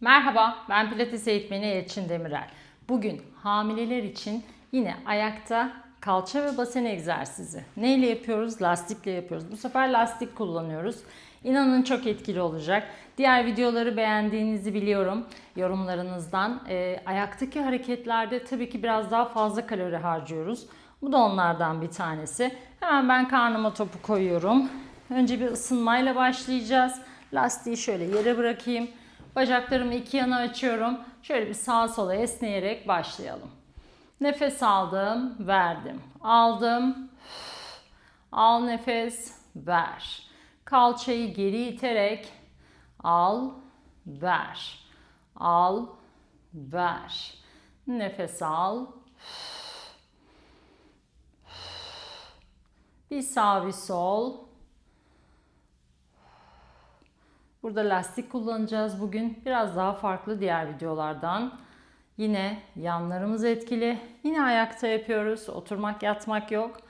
Merhaba, ben Pilates eğitmeni Elçin Demirel. Bugün hamileler için yine ayakta kalça ve basen egzersizi. Neyle yapıyoruz? Lastikle yapıyoruz. Bu sefer lastik kullanıyoruz. İnanın çok etkili olacak. Diğer videoları beğendiğinizi biliyorum yorumlarınızdan. Ee, ayaktaki hareketlerde tabii ki biraz daha fazla kalori harcıyoruz. Bu da onlardan bir tanesi. Hemen ben karnıma topu koyuyorum. Önce bir ısınmayla başlayacağız. Lastiği şöyle yere bırakayım. Bacaklarımı iki yana açıyorum. Şöyle bir sağa sola esneyerek başlayalım. Nefes aldım, verdim. Aldım. Al nefes, ver. Kalçayı geri iterek al, ver. Al, ver. Nefes al. Bir sağ bir sol. Burada lastik kullanacağız bugün. Biraz daha farklı diğer videolardan. Yine yanlarımız etkili. Yine ayakta yapıyoruz. Oturmak yatmak yok.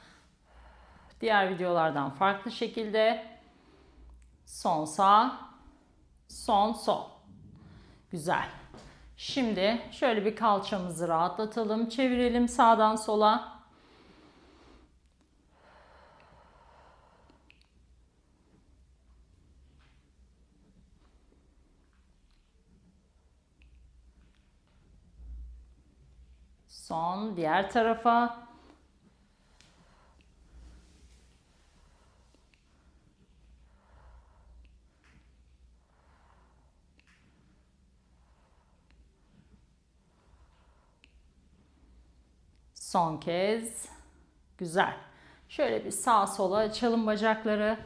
Diğer videolardan farklı şekilde. Son sağ, son sol. Güzel. Şimdi şöyle bir kalçamızı rahatlatalım. Çevirelim sağdan sola. Son diğer tarafa. Son kez. Güzel. Şöyle bir sağ sola açalım bacakları.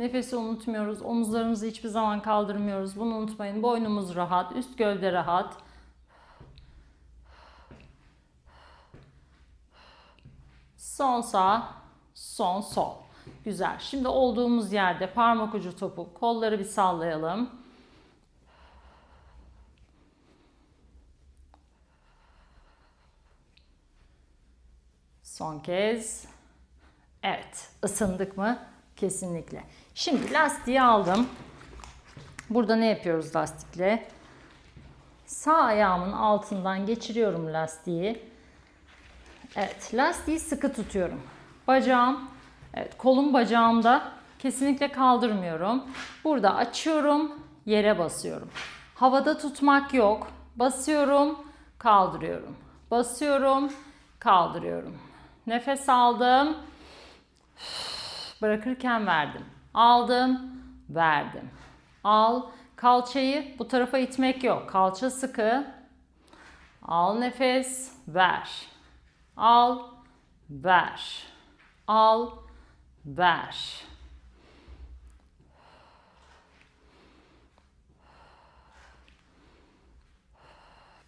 Nefesi unutmuyoruz. Omuzlarımızı hiçbir zaman kaldırmıyoruz. Bunu unutmayın. Boynumuz rahat, üst gövde rahat. Son sağ, son sol. Güzel. Şimdi olduğumuz yerde parmak ucu topu, kolları bir sallayalım. Son kez. Evet, ısındık mı? Kesinlikle. Şimdi lastiği aldım. Burada ne yapıyoruz lastikle? Sağ ayağımın altından geçiriyorum lastiği. Evet, lastiği sıkı tutuyorum. Bacağım, evet kolum bacağımda kesinlikle kaldırmıyorum. Burada açıyorum, yere basıyorum. Havada tutmak yok. Basıyorum, kaldırıyorum. Basıyorum, kaldırıyorum. Nefes aldım. Bırakırken verdim. Aldım, verdim. Al, kalçayı bu tarafa itmek yok. Kalça sıkı. Al nefes, ver. Al, ver. Al, ver.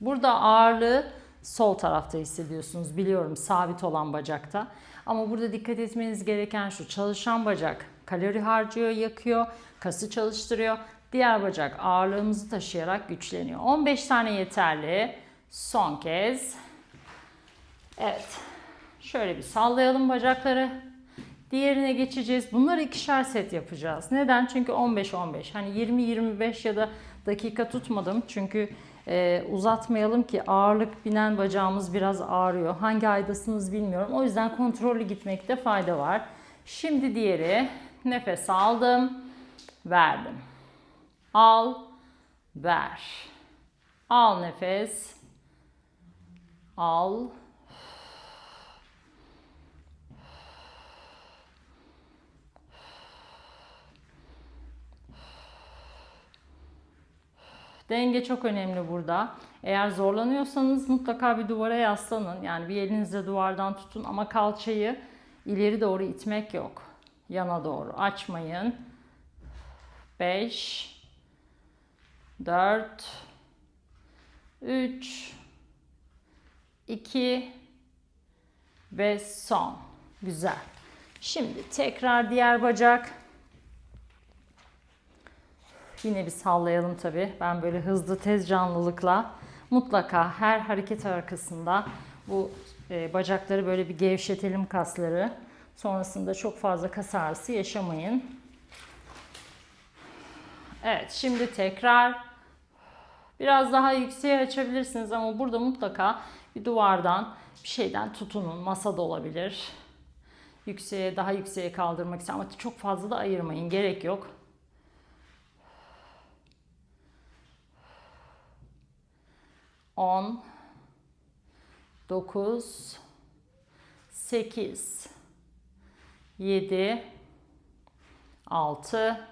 Burada ağırlığı sol tarafta hissediyorsunuz. Biliyorum sabit olan bacakta. Ama burada dikkat etmeniz gereken şu. Çalışan bacak kalori harcıyor, yakıyor, kası çalıştırıyor. Diğer bacak ağırlığımızı taşıyarak güçleniyor. 15 tane yeterli. Son kez. Evet. Şöyle bir sallayalım bacakları. Diğerine geçeceğiz. Bunları ikişer set yapacağız. Neden? Çünkü 15-15. Hani 20-25 ya da dakika tutmadım. Çünkü e, uzatmayalım ki ağırlık binen bacağımız biraz ağrıyor. Hangi aydasınız bilmiyorum. O yüzden kontrollü gitmekte fayda var. Şimdi diğeri. Nefes aldım. Verdim. Al. Ver. Al nefes. Al. Denge çok önemli burada. Eğer zorlanıyorsanız mutlaka bir duvara yaslanın. Yani bir elinizle duvardan tutun ama kalçayı ileri doğru itmek yok. Yana doğru açmayın. 5 4 3 2 ve son. Güzel. Şimdi tekrar diğer bacak. Yine bir sallayalım tabii. Ben böyle hızlı tez canlılıkla mutlaka her hareket arkasında bu e, bacakları böyle bir gevşetelim kasları. Sonrasında çok fazla kas ağrısı yaşamayın. Evet şimdi tekrar biraz daha yükseğe açabilirsiniz ama burada mutlaka bir duvardan bir şeyden tutunun. Masa da olabilir. Yükseğe daha yükseğe kaldırmak için ama çok fazla da ayırmayın. Gerek yok. On, dokuz, sekiz, yedi, altı,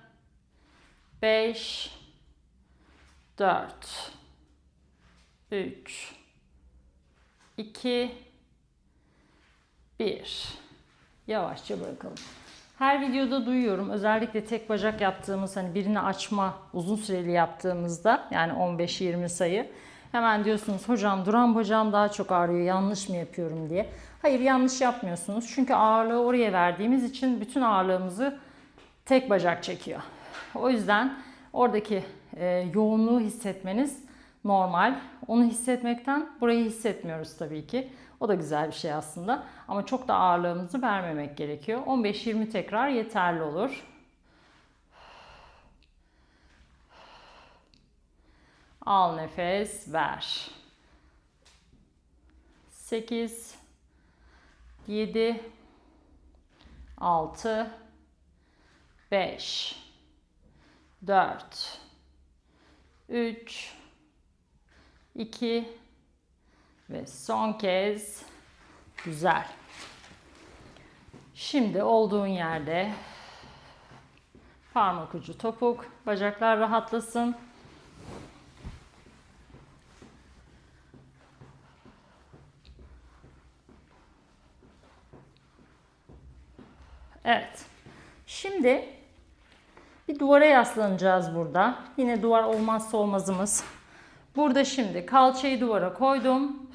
beş, dört, üç, iki, bir. Yavaşça bırakalım. Her videoda duyuyorum. Özellikle tek bacak yaptığımız hani birini açma uzun süreli yaptığımızda yani 15-20 sayı hemen diyorsunuz hocam duran bacağım daha çok ağrıyor yanlış mı yapıyorum diye. Hayır yanlış yapmıyorsunuz. Çünkü ağırlığı oraya verdiğimiz için bütün ağırlığımızı tek bacak çekiyor. O yüzden oradaki e, yoğunluğu hissetmeniz normal. Onu hissetmekten burayı hissetmiyoruz tabii ki. O da güzel bir şey aslında. Ama çok da ağırlığımızı vermemek gerekiyor. 15-20 tekrar yeterli olur. Al nefes, ver. 8 7 6 5 4 3 2 ve son kez güzel. Şimdi olduğun yerde parmak ucu topuk, bacaklar rahatlasın. Evet. Şimdi bir duvara yaslanacağız burada. Yine duvar olmazsa olmazımız. Burada şimdi kalçayı duvara koydum.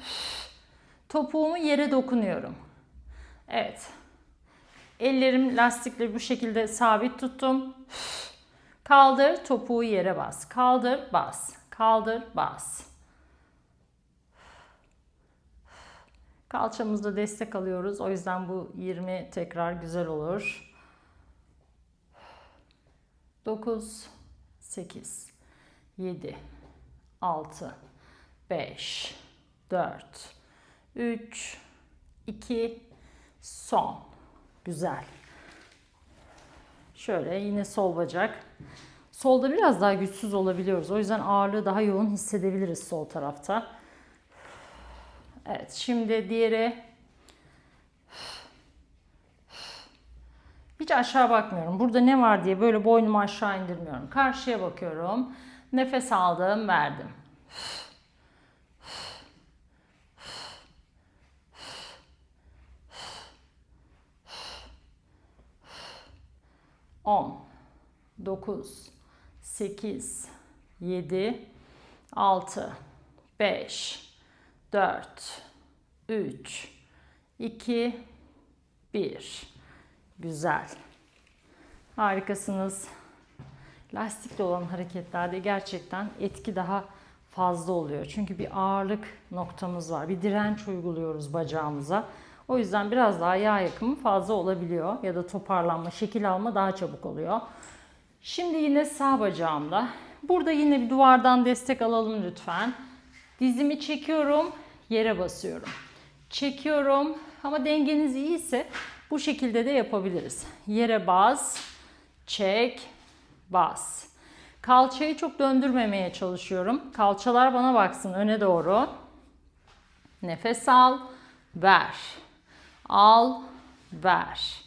Topuğumu yere dokunuyorum. Evet. Ellerim lastikle bu şekilde sabit tuttum. Kaldır, topuğu yere bas. Kaldır, bas. Kaldır, bas. Kalçamızda destek alıyoruz. O yüzden bu 20 tekrar güzel olur. 9 8 7 6 5 4 3 2 son. Güzel. Şöyle yine sol bacak. Solda biraz daha güçsüz olabiliyoruz. O yüzden ağırlığı daha yoğun hissedebiliriz sol tarafta. Evet, şimdi diğeri hiç aşağı bakmıyorum. Burada ne var diye böyle boynumu aşağı indirmiyorum. Karşıya bakıyorum. Nefes aldım, verdim. 10, 9, 8, 7, 6, 5, 4, 3, 2, 1. Güzel. Harikasınız. Lastikli olan hareketlerde gerçekten etki daha fazla oluyor. Çünkü bir ağırlık noktamız var. Bir direnç uyguluyoruz bacağımıza. O yüzden biraz daha yağ yakımı fazla olabiliyor ya da toparlanma, şekil alma daha çabuk oluyor. Şimdi yine sağ bacağımda. Burada yine bir duvardan destek alalım lütfen. Dizimi çekiyorum, yere basıyorum. Çekiyorum ama dengeniz iyiyse bu şekilde de yapabiliriz. Yere bas, çek, bas. Kalçayı çok döndürmemeye çalışıyorum. Kalçalar bana baksın öne doğru. Nefes al, ver. Al, ver.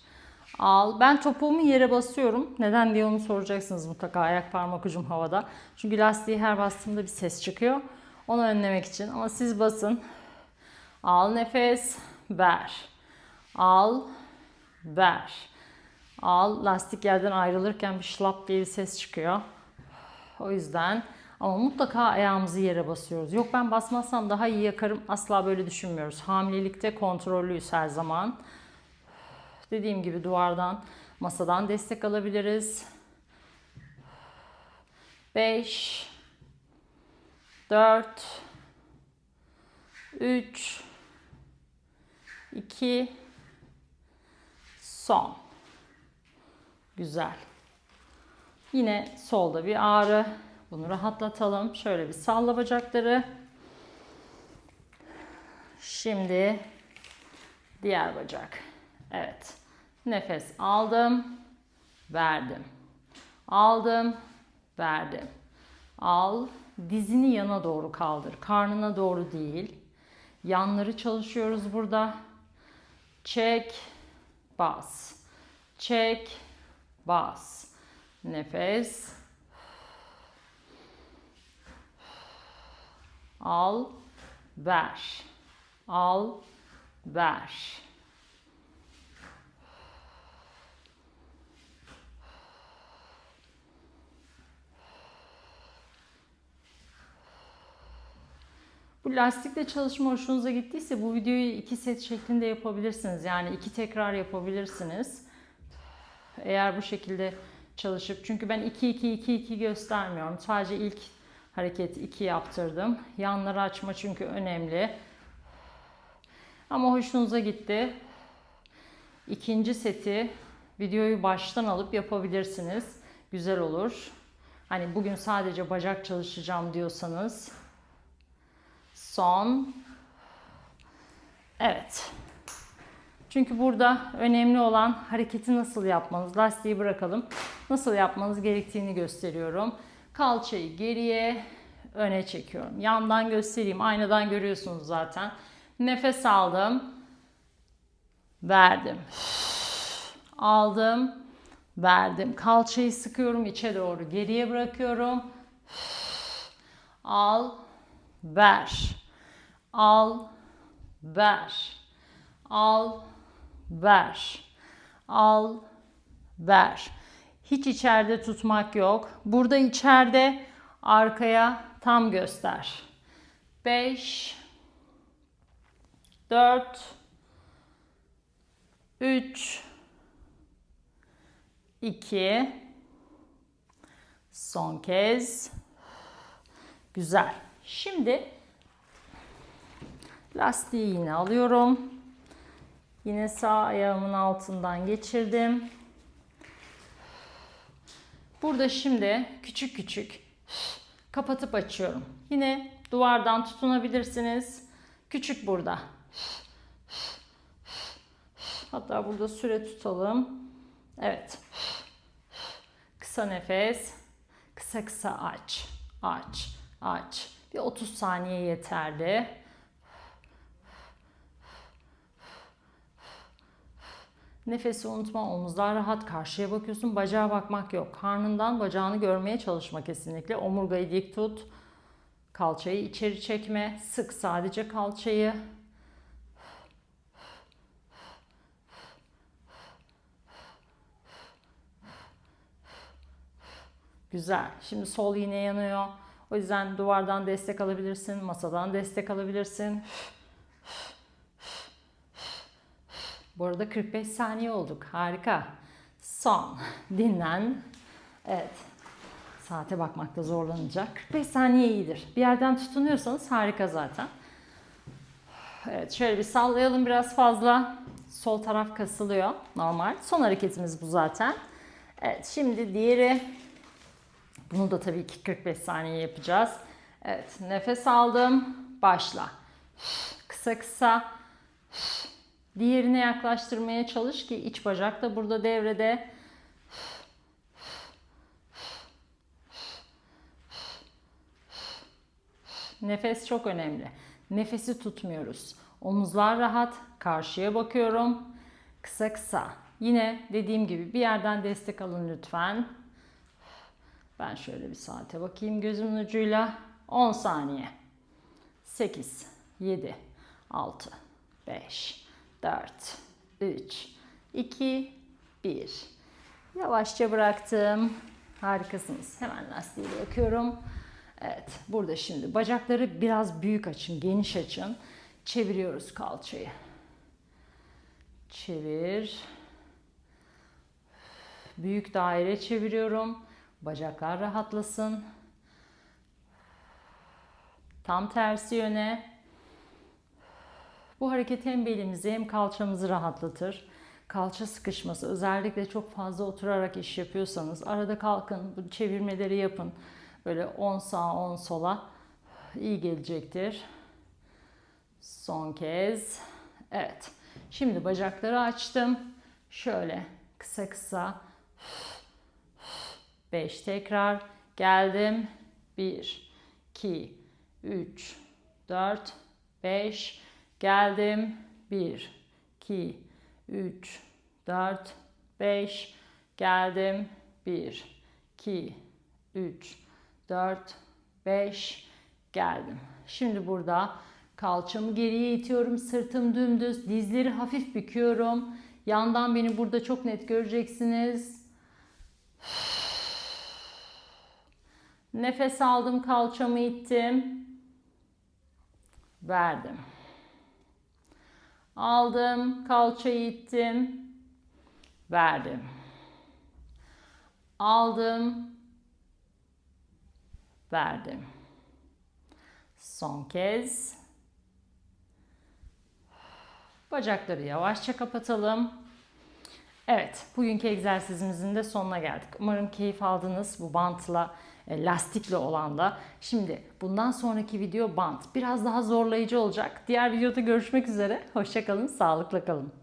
Al. Ben topuğumu yere basıyorum. Neden diye onu soracaksınız mutlaka ayak parmak ucum havada. Çünkü lastiği her bastığımda bir ses çıkıyor. Onu önlemek için. Ama siz basın. Al nefes, ver. Al, ver. Al. Lastik yerden ayrılırken bir şlap diye bir ses çıkıyor. O yüzden ama mutlaka ayağımızı yere basıyoruz. Yok ben basmazsam daha iyi yakarım. Asla böyle düşünmüyoruz. Hamilelikte kontrollüyüz her zaman. Dediğim gibi duvardan, masadan destek alabiliriz. 5 4 3 2 son. Güzel. Yine solda bir ağrı. Bunu rahatlatalım. Şöyle bir salla bacakları. Şimdi diğer bacak. Evet. Nefes aldım, verdim. Aldım, verdim. Al, dizini yana doğru kaldır. Karnına doğru değil. Yanları çalışıyoruz burada. Çek, bas. Çek, bas. Nefes. Al, ver. Al, ver. Bu lastikle çalışma hoşunuza gittiyse bu videoyu iki set şeklinde yapabilirsiniz. Yani iki tekrar yapabilirsiniz. Eğer bu şekilde çalışıp çünkü ben 2 2 2 2 göstermiyorum. Sadece ilk hareket 2 yaptırdım. Yanları açma çünkü önemli. Ama hoşunuza gitti. İkinci seti videoyu baştan alıp yapabilirsiniz. Güzel olur. Hani bugün sadece bacak çalışacağım diyorsanız son. Evet. Çünkü burada önemli olan hareketi nasıl yapmanız. Lastiği bırakalım. Nasıl yapmanız gerektiğini gösteriyorum. Kalçayı geriye, öne çekiyorum. Yandan göstereyim. Aynadan görüyorsunuz zaten. Nefes aldım. Verdim. Aldım. Verdim. Kalçayı sıkıyorum içe doğru. Geriye bırakıyorum. Al. Ver. Al. Ver. Al. Ver. Al. Ver. Hiç içeride tutmak yok. Burada içeride arkaya tam göster. 5 4 3 2 Son kez. Güzel. Şimdi lastiği yine alıyorum. Yine sağ ayağımın altından geçirdim. Burada şimdi küçük küçük kapatıp açıyorum. Yine duvardan tutunabilirsiniz. Küçük burada. Hatta burada süre tutalım. Evet. Kısa nefes. Kısa kısa aç. Aç. Aç. Bir 30 saniye yeterli. Nefesi unutma, omuzlar rahat, karşıya bakıyorsun, bacağa bakmak yok. Karnından bacağını görmeye çalışma kesinlikle. Omurgayı dik tut. Kalçayı içeri çekme. Sık sadece kalçayı. Güzel. Şimdi sol yine yanıyor. O yüzden duvardan destek alabilirsin, masadan destek alabilirsin. Bu arada 45 saniye olduk. Harika. Son. Dinlen. Evet. Saate bakmakta zorlanacak. 45 saniye iyidir. Bir yerden tutunuyorsanız harika zaten. Evet şöyle bir sallayalım biraz fazla. Sol taraf kasılıyor. Normal. Son hareketimiz bu zaten. Evet şimdi diğeri. Bunu da tabii ki 45 saniye yapacağız. Evet nefes aldım. Başla. Kısa kısa. Diğerine yaklaştırmaya çalış ki iç bacak da burada devrede. Nefes çok önemli. Nefesi tutmuyoruz. Omuzlar rahat. Karşıya bakıyorum. Kısa kısa. Yine dediğim gibi bir yerden destek alın lütfen. Ben şöyle bir saate bakayım gözümün ucuyla. 10 saniye. 8, 7, 6, 5, 4, 3, 2, 1. Yavaşça bıraktım. Harikasınız. Hemen lastiği bırakıyorum. Evet, burada şimdi bacakları biraz büyük açın, geniş açın. Çeviriyoruz kalçayı. Çevir. Büyük daire çeviriyorum. Bacaklar rahatlasın. Tam tersi yöne. Bu hareket hem belimizi hem kalçamızı rahatlatır. Kalça sıkışması özellikle çok fazla oturarak iş yapıyorsanız arada kalkın bu çevirmeleri yapın. Böyle 10 sağa 10 sola iyi gelecektir. Son kez. Evet. Şimdi bacakları açtım. Şöyle kısa kısa 5 tekrar geldim. 1 2 3 4 5 geldim. 1 2 3 4 5 geldim. 1 2 3 4 5 geldim. Şimdi burada kalçamı geriye itiyorum. Sırtım dümdüz. Dizleri hafif büküyorum. Yandan beni burada çok net göreceksiniz. Nefes aldım, kalçamı ittim. Verdim. Aldım, kalçayı ittim. Verdim. Aldım. Verdim. Son kez. Bacakları yavaşça kapatalım. Evet, bugünkü egzersizimizin de sonuna geldik. Umarım keyif aldınız bu bantla, e, lastikle olan da. Şimdi bundan sonraki video bant biraz daha zorlayıcı olacak. Diğer videoda görüşmek üzere. Hoşçakalın, sağlıkla kalın.